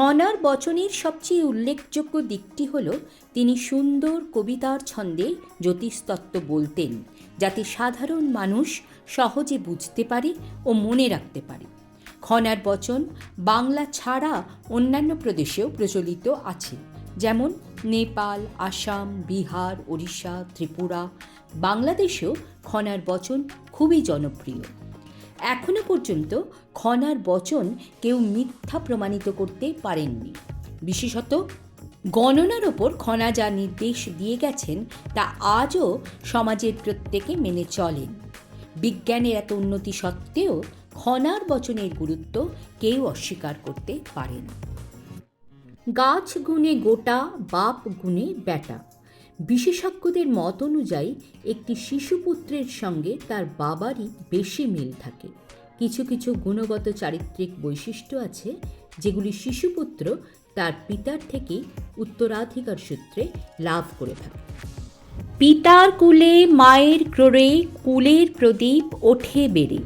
খনার বচনের সবচেয়ে উল্লেখযোগ্য দিকটি হল, তিনি সুন্দর কবিতার ছন্দে জ্যোতিষতত্ত্ব বলতেন, যাতে সাধারণ মানুষ সহজে বুঝতে পারে ও মনে রাখতে পারে। খনার বচন বাংলা ছাড়া অন্যান্য প্রদেশেও প্রচলিত আছে, যেমন নেপাল, আসাম, বিহার, ওড়িশা, ত্রিপুরা। বাংলাদেশেও খনার বচন খুবই জনপ্রিয়। এখনও পর্যন্ত খনার বচন কেউ মিথ্যা প্রমাণিত করতে পারেননি। বিশেষত গণনার ওপর খনা যা নির্দেশ দিয়ে গেছেন, তা আজও সমাজের প্রত্যেকে মেনে চলেন। বিজ্ঞানের এত উন্নতি সত্ত্বেও খনার বচনের গুরুত্ব কেউ অস্বীকার করতে পারে না গাছ গুণে গোটা, বাপ গুণে বেটা বিশেষজ্ঞদের মত অনুযায়ী, একটি শিশুপুত্রের সঙ্গে তার বাবারই বেশি মিল থাকে। কিছু কিছু গুণগত চারিত্রিক বৈশিষ্ট্য আছে, যেগুলি শিশুপুত্র তার পিতার থেকেই উত্তরাধিকার সূত্রে লাভ করে থাকে। পিতার কুলে, মায়ের ক্রোড়ে, কুলের প্রদীপ ওঠে বেড়ে।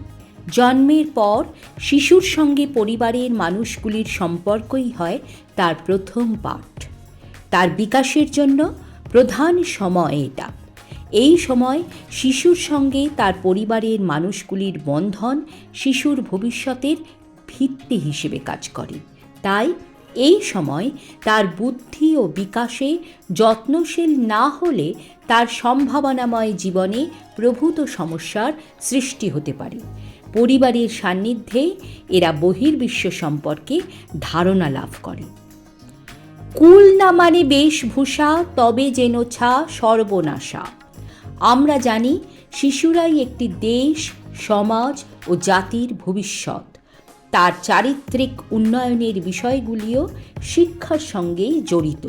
জন্মের পর শিশুর সঙ্গে পরিবারের মানুষগুলির সম্পর্কই হয় তার প্রথম পাঠ। তার বিকাশের জন্য প্রধান সময় এটা। এই সময় শিশুর সঙ্গে তার পরিবারের মানুষগুলির বন্ধন শিশুর ভবিষ্যতের ভিত্তি হিসেবে কাজ করে। তাই এই সময় তার বুদ্ধি ও বিকাশে যত্নশীল না হলে তার সম্ভাবনাময় জীবনে প্রভূত সমস্যার সৃষ্টি হতে পারে। পরিবারের সান্নিধ্যে এরা বহির্বিশ্ব সম্পর্কে ধারণা লাভ করে। কুল না মানে বেশভূষা, তবে যেন ছা সর্বনাশা। আমরা জানি শিশুরাই একটি দেশ, সমাজ ও জাতির ভবিষ্যৎ। তার চারিত্রিক উন্নয়নের বিষয়গুলিও শিক্ষার সঙ্গে জড়িত।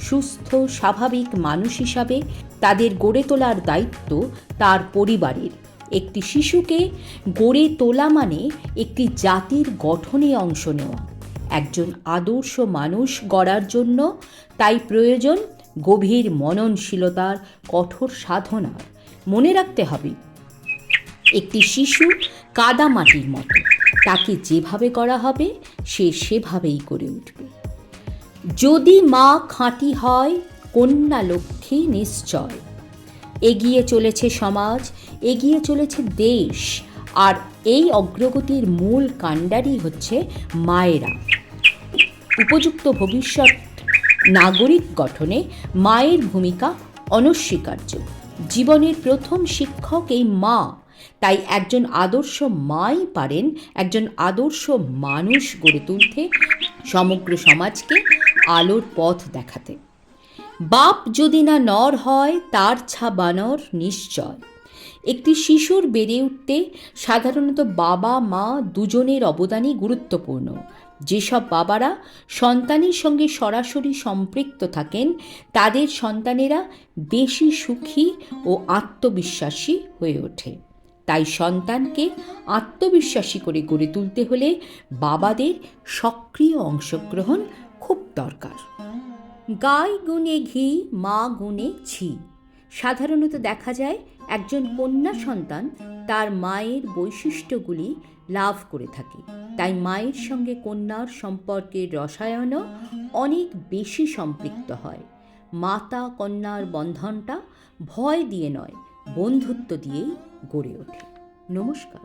সুস্থ, স্বাভাবিক মানুষ হিসাবে তাদের গড়ে তোলার দায়িত্ব তার পরিবারের। একটি শিশুকে গড়ে তোলা মানে একটি জাতির গঠনে অংশ নেওয়া। একজন আদর্শ মানুষ গড়ার জন্য, তাই প্রয়োজন গভীর মননশীলতার, কঠোর সাধনার। মনে রাখতে হবে, একটি শিশু কাদা মাটির মতো, তাকে যেভাবে করা হবে, সে সেভাবেই করে উঠবে। যদি মা খাঁটি হয়, কন্যা লক্ষ্মী নিশ্চয়। এগিয়ে চলেছে সমাজ, এগিয়ে চলেছে দেশ, আর এই অগ্রগতির মূল কাণ্ডারই হচ্ছে মায়েরা। উপযুক্ত ভবিষ্যৎ। নাগরিক গঠনে মায়ের ভূমিকা অনস্বীকার্য। জীবনের প্রথম শিক্ষক এই মা। তাই একজন আদর্শ মাই পারেন একজন আদর্শ মানুষ গড়ে তুলতে, সমগ্র সমাজকে আলোর পথ দেখাতে। বাপ যদি না নর হয়, তার ছা বানর নিশ্চয়। একটি শিশুর বেড়ে উঠতে সাধারণত বাবা, মা দুজনের অবদানই গুরুত্বপূর্ণ। যেসব বাবারা সন্তানের সঙ্গে সরাসরি সম্পৃক্ত থাকেন, তাদের সন্তানেরা বেশি সুখী ও আত্মবিশ্বাসী হয়ে ওঠে। তাই সন্তানকে আত্মবিশ্বাসী করে গড়ে তুলতে হলে বাবাদের সক্রিয় অংশগ্রহণ খুব দরকার। গাই গুণে ঘি, মা গুণে ছি সাধারণত দেখা যায় একজন কন্যা সন্তান তার মায়ের বৈশিষ্ট্যগুলি লাভ করে থাকে। তাই মায়ের সঙ্গে কন্যার সম্পর্কের রসায়নও অনেক বেশি সম্পৃক্ত হয়। মাতা কন্যার বন্ধনটা ভয় দিয়ে নয়, বন্ধুত্ব দিয়েই গড়ে ওঠে। নমস্কার।